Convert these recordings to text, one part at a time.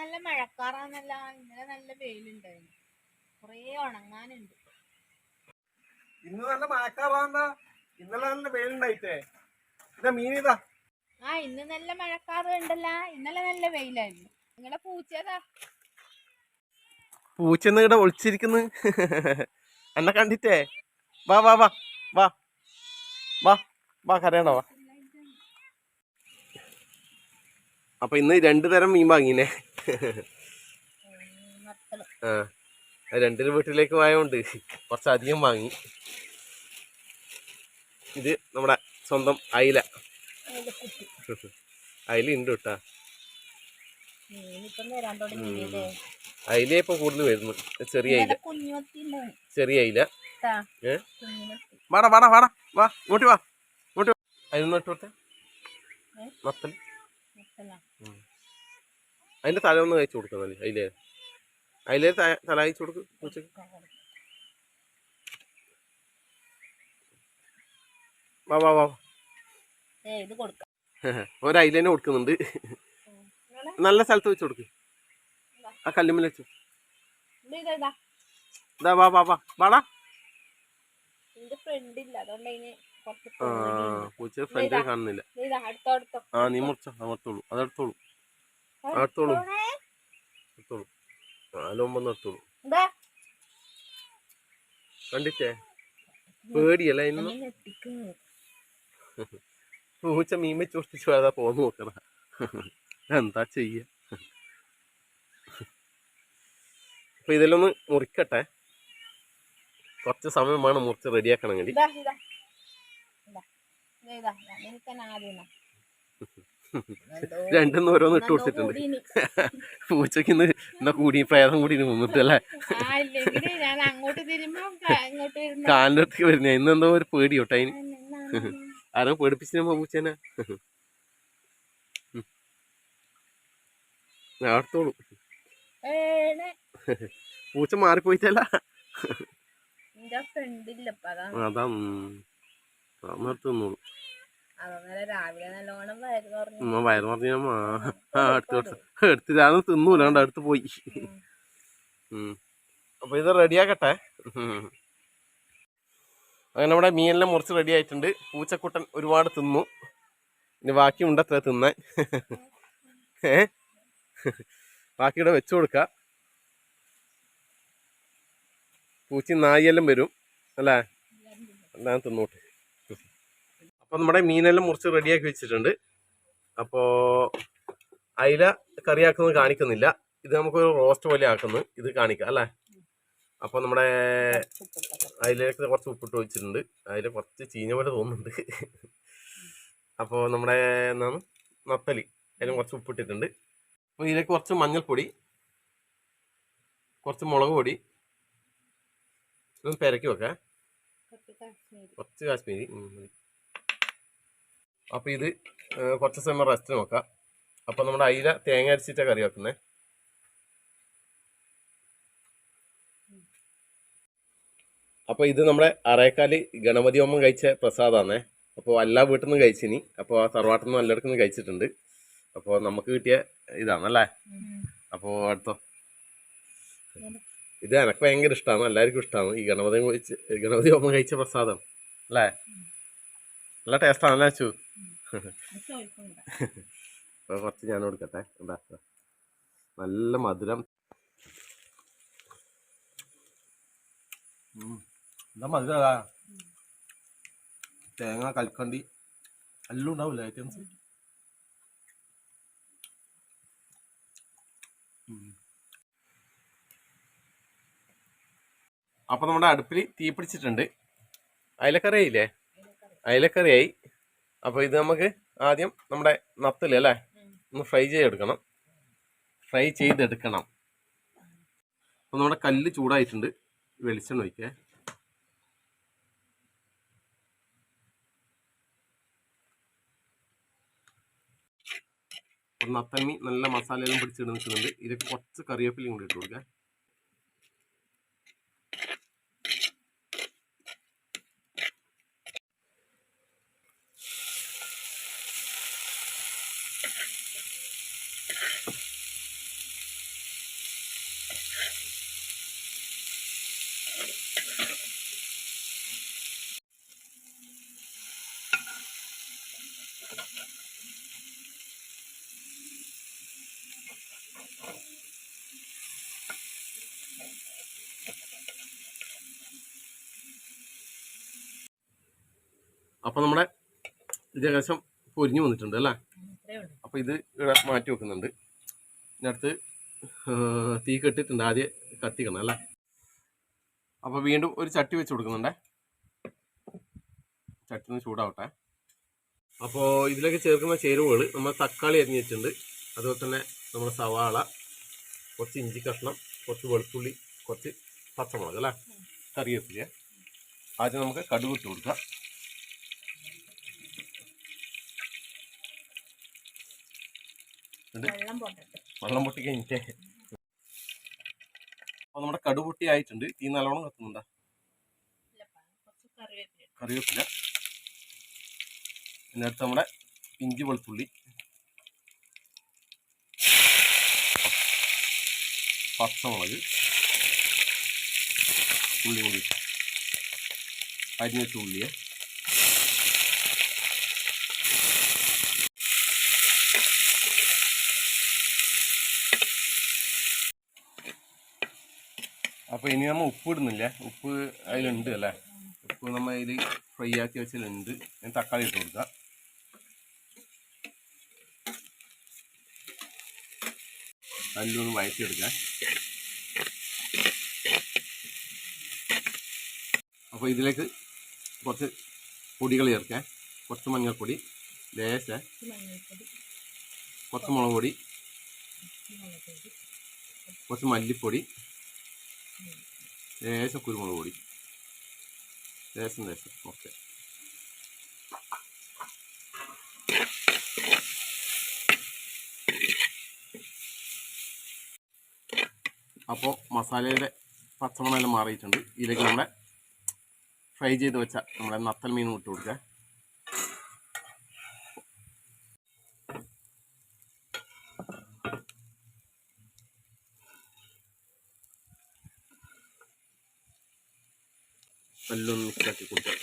നല്ല മഴക്കാറാന്നല്ല ഇന്നലെ നല്ല വെയിലുണ്ടായിരുന്നു. കൊറേ ഉണങ്ങാനുണ്ട്. ഇന്ന് നല്ല മഴക്കാറാന്നാ. ഇന്നലെ നല്ല വെയിലുണ്ടായിട്ടേ. ഇതാ ഇതാ. ആ ഇന്ന് നല്ല മഴക്കാറ് ഉണ്ടല്ല. ഇന്നലെ നല്ല വെയിലായിരുന്നു. നിങ്ങളെ പൂച്ചതാ പൂച്ച ഇവിടെ ഒളിച്ചിരിക്കുന്നു. എന്നെ കണ്ടിട്ടേ. വാ വാ വാ വാ. വാ വാ കരയണോ? വാ. അപ്പൊ ഇന്ന് രണ്ടു തരം മീൻ വാങ്ങിനെ. ആ രണ്ടര വീട്ടിലേക്ക് പോയതുകൊണ്ട് കുറച്ചധികം വാങ്ങി. ഇത് നമ്മുടെ സ്വന്തം അയില. അയില ഉണ്ട് കേട്ടാ അയില ഇപ്പൊ കൂടുതൽ വരുന്നു. ചെറിയ അയില. ചെറിയ അയില. വാടാ വാടാ വാടാ. വാ ഇങ്ങോട്ട് വാ. ഇങ്ങോട്ട് വാ. കൊടുത്തേ? ഏ? നത്തൽ അതിന്റെ തല ഒന്ന് കഴിച്ചു കൊടുക്കുന്നല്ലേ അതിലേ. അതിലേ ത- തല കഴിച്ചു കൊടുക്കും പൂച്ചക്ക് വാ വാ വാ. ഒരു കൊടുക്കുന്നുണ്ട്. നല്ല സ്ഥലത്ത് വെച്ച് കൊടുക്ക്. ആ കല്ലുമ്മൽ വെച്ചു. ഇത് വാ വാ വാ. വാടാ. പൂച്ച ഫ്രണ്ടിൽ കാണുന്നില്ല. ആ നീ മുറിച്ചോ. അമർത്തോളൂ അതെടുത്തോളൂ. അടുത്തോളൂ കണ്ടിട്ടേ? പേടിയല്ല ഇന്ന്? പൂച്ച മീൻ വെച്ച് അതാ പോന്ന് നോക്കണ. എന്താ ചെയ്യ? അപ്പൊ ഇതിലൊന്ന് മുറിക്കട്ടെ. കുറച്ച് സമയം വേണം മുറിച്ച് റെഡിയാക്കണമെങ്കിൽ രണ്ടെന്ന് ഓരോന്ന് ഇട്ട് കൊടുത്തിട്ടുണ്ട്. പൂച്ചക്ക് ഇന്ന് എന്നാ കൂടി പ്രേതം കൂടി നിന്നിട്ടല്ലേ? ആ വരുന്ന. ഇന്നെന്തോ ഒരു പേടി കേട്ടോ അതിന്? ആരോ പേടിപ്പിച്ചു പൂച്ചേനെ. അടുത്തോളൂ. പൂച്ച മാറിപ്പോയിട്ടല്ല. അതാ നിർത്തി വയറ് പറഞ്ഞു ഉമ്മ വയറ് പറഞ്ഞ അടുത്ത് പോയി. അപ്പൊ ഇത് റെഡിയാക്കട്ടെ. അങ്ങനെ നമ്മുടെ മീനെല്ലാം മുറിച്ച് റെഡി ആയിട്ടുണ്ട്. പൂച്ചക്കുട്ടൻ ഒരുപാട് തിന്നു. ഇനി ബാക്കി ഉണ്ടത്ര തിന്നാൻ. ഏ? ബാക്കി ഇവിടെ വെച്ചു കൊടുക്ക. പൂച്ചി നായിയെല്ലാം വരും. അല്ലേ? എല്ലാം തിന്നോട്ട്. അപ്പൊ നമ്മുടെ മീനെല്ലാം മുറിച്ച് റെഡിയാക്കി വെച്ചിട്ടുണ്ട്. അപ്പോ അയില കറിയാക്കുന്നത് കാണിക്കുന്നില്ല. ഇത് നമുക്കൊരു റോസ്റ്റ് പോലെ ആക്കുന്നു. ഇത് കാണിക്കാം അല്ലേ? അപ്പൊ നമ്മുടെ അതിലേക്ക് കുറച്ച് ഉപ്പിട്ട് വെച്ചിട്ടുണ്ട്. അതിൽ കുറച്ച് ചീഞ്ഞ പോലെ തോന്നുന്നുണ്ട്. അപ്പോൾ നമ്മുടെ എന്താണ്? നത്തലി. അതിലും കുറച്ച് ഉപ്പിട്ടിട്ടുണ്ട്. അപ്പോൾ ഇതിലേക്ക് കുറച്ച് മഞ്ഞൾപ്പൊടി കുറച്ച് മുളക് പൊടി. ഇതൊന്ന് പെരക്കി വെക്കാം. കുറച്ച് കാശ്മീരി. അപ്പോൾ ഇത് കുറച്ച് സമയം റെസ്റ്റ് നോക്കാം. അപ്പോൾ നമ്മുടെ അയില തേങ്ങ അരിച്ചിട്ടാണ് കറി വെക്കുന്നത് അപ്പോൾ ഇത് നമ്മുടെ അറേക്കാൽ ഗണപതി അമ്മ കഴിച്ച പ്രസാദാണേ അപ്പോൾ എല്ലാ വീട്ടിൽ നിന്നും കഴിച്ചിനി. അപ്പോൾ ആ തറവാട്ടിൽ നിന്നും എല്ലായിടത്തും കഴിച്ചിട്ടുണ്ട്. അപ്പോൾ നമുക്ക് കിട്ടിയ ഇതാണല്ലേ? അപ്പോൾ അടുത്തോ. ഇത് എനക്ക് ഭയങ്കര ഇഷ്ടമാണ് എല്ലാവർക്കും ഇഷ്ടമാണ് ഈ ഗണപതി കഴിച്ച് ഗണപതി അമ്മ കഴിച്ച പ്രസാദം. അല്ലേ? നല്ല ടേസ്റ്റാണല്ലേ അച്ചു? അപ്പോൾ കുറച്ച് ഞാൻ കൊടുക്കട്ടെ. എന്താ നല്ല മധുരം. എന്താ മധുരതാ തേങ്ങ കൽക്കണ്ടി എല്ലാം ഉണ്ടാവില്ല ഐറ്റംസ് അപ്പൊ നമ്മുടെ അടുപ്പിൽ തീ പിടിച്ചിട്ടുണ്ട്. അയലക്കറിയായില്ലേ അയലക്കറിയായി അപ്പൊ ഇത് നമുക്ക് ആദ്യം നമ്മുടെ നത്തൽ അല്ലേ? ഒന്ന് ഫ്രൈ ചെയ്തെടുക്കണം. ഫ്രൈ ചെയ്തെടുക്കണം. അപ്പൊ നമ്മുടെ കല്ല് ചൂടായിട്ടുണ്ട്. വെളിച്ചെണ്ണ ഒഴിക്കേ. നത്തമ്മി നല്ല മസാലയെല്ലാം പിടിച്ചിട്ട് നിൽക്കുന്നുണ്ട് ഇതൊക്കെ കുറച്ച് കറിവേപ്പിലയും കൂടി ഇട്ട് കൊടുക്കാം. അപ്പോൾ നമ്മുടെ ഇത് ഏകദേശം പൊരിഞ്ഞു വന്നിട്ടുണ്ട് അല്ലേ? അപ്പോൾ ഇത് ഇവിടെ മാറ്റി വെക്കുന്നുണ്ട്. ഇതിനടുത്ത് തീ കെട്ടിട്ടുണ്ട് ആദ്യം കത്തിക്കണം അല്ലേ? അപ്പോൾ വീണ്ടും ഒരു ചട്ടി വെച്ച് കൊടുക്കുന്നുണ്ടേ. ചട്ടി ഒന്ന് ചൂടാവട്ടെ. അപ്പോൾ ഇതിലേക്ക് ചേർക്കുന്ന ചേരുവകൾ നമ്മൾ തക്കാളി അരിഞ്ഞ് വെച്ചിട്ടുണ്ട്. അതുപോലെ തന്നെ നമ്മുടെ സവാള കുറച്ച് ഇഞ്ചി കഷ്ണം കുറച്ച് വെളുത്തുള്ളി കുറച്ച് പച്ചമുളക് അല്ലേ? കറിവേപ്പില. ആദ്യം നമുക്ക് കടുക് ഇട്ട് കൊടുക്കാം. വെള്ളം പൊട്ടി കഴിഞ്ഞിട്ടേ. അപ്പൊ നമ്മുടെ കടുപൊട്ടി ആയിട്ടുണ്ട്. തീ നല്ലോണം കത്തുന്നുണ്ടാ? കറിവേപ്പില പിന്നെ അടുത്ത് നമ്മുടെ ഇഞ്ചി വെളുത്തുള്ളി. പച്ചമുളക്. ഉള്ളി കൂടി അരിഞ്ഞിട്ട് ഉള്ളിയെ. അപ്പോൾ ഇനി നമ്മൾ ഉപ്പ് ഇടുന്നില്ല. ഉപ്പ് അതിലുണ്ട് അല്ലേ? ഉപ്പ് നമ്മൾ അതിൽ ഫ്രൈ ആക്കി വെച്ചതിലുണ്ട്. ഞാൻ തക്കാളി ഇട്ട് കൊടുക്കാം. നല്ലൊന്ന് വഴറ്റിയെടുക്കാം അപ്പോൾ ഇതിലേക്ക് കുറച്ച് പൊടികൾ ചേർക്കാം. കുറച്ച് മഞ്ഞൾപ്പൊടി ലേശ കുറച്ച് മുളക് പൊടി കുറച്ച് മല്ലിപ്പൊടി ലേശം കുരുമുളക് പൊടി. ലേശം ലേശം. ഓക്കെ. അപ്പോൾ മസാലയുടെ പച്ചമണമെല്ലാം മാറിയിട്ടുണ്ട്. ഇതിലേക്ക് നമ്മുടെ ഫ്രൈ ചെയ്ത് വെച്ച നമ്മുടെ നത്തൽ മീൻ ഇട്ട് കൊടുക്കുക എല്ലാം മിക്സാക്കി മിക്സ് കൊടുക്കുക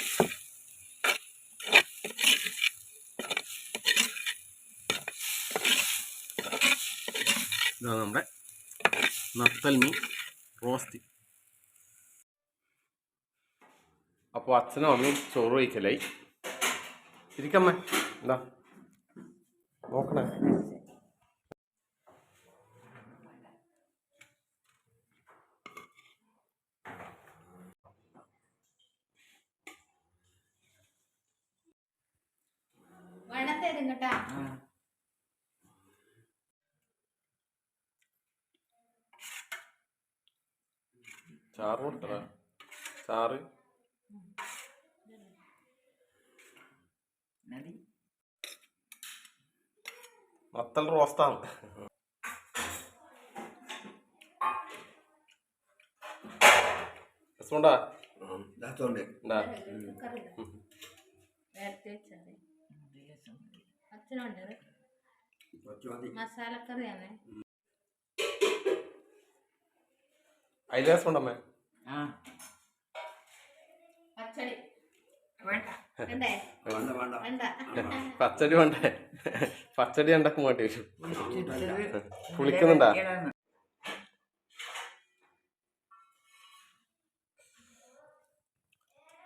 ഇതാണ് നമ്മുടെ നത്തൽ മീൻ റോസ്റ്റ്. അപ്പോൾ അച്ഛനും അമ്മയും ചോറ് വയ്ക്കലായി ഇരിക്കമ്മ എന്താ നോക്കണേ വെള്ളം തരും കേട്ടാ ചാറ് കൊടുക്കടാ ചാറ്. നത്തൽ റോസ്റ്റാണ്. രസമുണ്ടാ? ഇതാത്തോണ്ട്. ഉണ്ടാ നേരത്തെ വെച്ചാൽ അച്ഛനുണ്ട്. മസാലക്കറിയാണ് പച്ചടി. വേണ്ടേ. വേണ്ട? വേണ്ട വേണ്ട. പച്ചടി ഉണ്ടാക്കും വേണ്ടി വരും. പുളിക്കുന്നുണ്ടാ?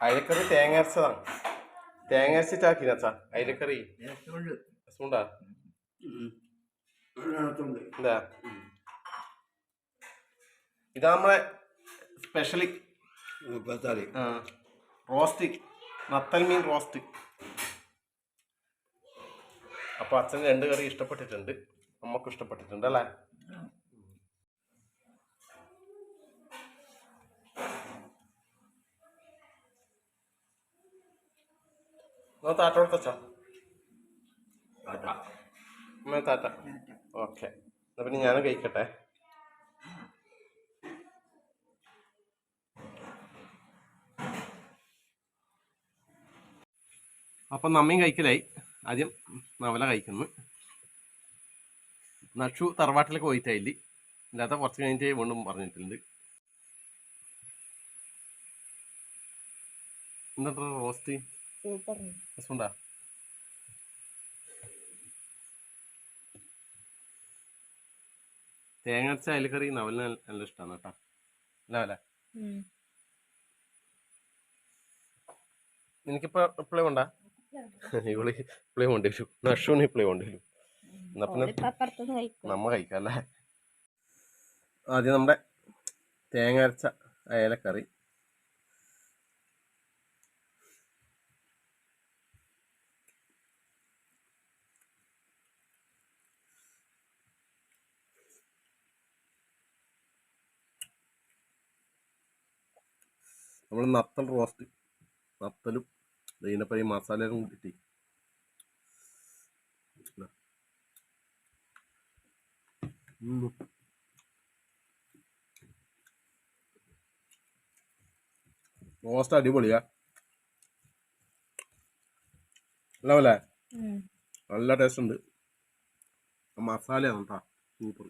അയലക്കറി തേങ്ങ അരച്ചതാണ്. തേങ്ങ അരച്ചിട്ടാക്കി അച്ഛാ? അയലക്കറി രസമുണ്ടാ എന്താ? ഇതാ നമ്മളെ സ്പെഷ്യലി റോസ്റ്റ് നത്തൽ മീൻ റോസ്റ്റ് അപ്പോൾ അച്ഛൻ രണ്ട് കറി ഇഷ്ടപ്പെട്ടിട്ടുണ്ട്. അമ്മയ്ക്ക് ഇഷ്ടപ്പെട്ടിട്ടുണ്ട് അല്ലേ? എന്നാ താറ്റ കൊടുത്തച്ചാ താറ്റ ഓക്കെ എന്നാ പിന്നെ ഞാനും കഴിക്കട്ടെ അപ്പം നമ്മയും കഴിക്കലായി ആദ്യം നവല കഴിക്കുന്നു. നക്ഷു തറവാട്ടിലേക്ക് പോയിട്ടായില്ല ഇല്ലാത്ത കുറച്ച് കഴിഞ്ഞിട്ട് വീണ്ടും പറഞ്ഞിട്ടുണ്ട് എന്താ റോസ്റ്റ് സൂപ്പർ രസമുണ്ടാ? തേങ്ങ അരച്ച അയലക്കറി നവലിന് നല്ല- ഇഷ്ടമാണ് കേട്ടോ. അല്ലേ നിനക്കിപ്പോ റിപ്ലൈ വേണ്ട? ഇവൾ എന്നാ പിന്നെ ഓളിപ്പോ അപ്പുറത്തുനിന്ന് കഴിക്കും. നമ്മ കഴിക്കാം അല്ലേ? ആദ്യം നമ്മുടെ തേങ്ങ അരച്ച അയലക്കറി നമ്മൾ നത്തൽ റോസ്റ്റ് നത്തലും ഇതിനപ്പം ഈ മസാലയും കൂട്ടിട്ട്. റോസ്റ്റ് അടിപൊളിയാ. അല്ലേ നല്ല ടേസ്റ്റ് ഉണ്ട്. മസാലയാണ് കേട്ടോ സൂപ്പർ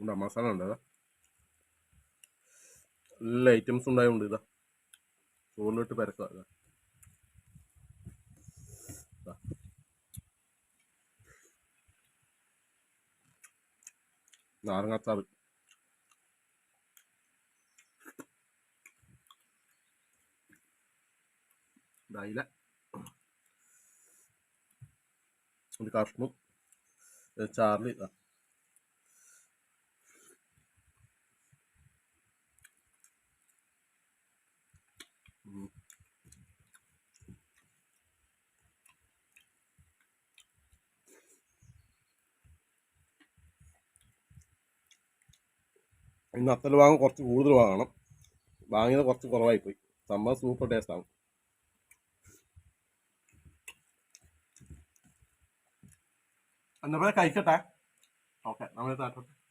ഉണ്ടാ? മസാല ഉണ്ട്? എല്ലാ ഐറ്റംസ് ഉണ്ടായതുകൊണ്ട് ഇതാ. ചോറിലിട്ട് പരക്കുക ഇതാ. നാരങ്ങാച്ചാറ് ഇതായില്ല ഒരു കഷ്ണം ചാറിൽ ഇതാ. ഇന്ന് അത്തൽ വാങ്ങും കുറച്ച് കൂടുതൽ വാങ്ങണം. വാങ്ങിയത് കുറച്ച് കുറവായിപ്പോയി. സംഭവം സൂപ്പർ ടേസ്റ്റ് ആവും എന്നാ കഴിക്കട്ടെ. ഓക്കെ നമ്മൾ താറ്റോട്ടെ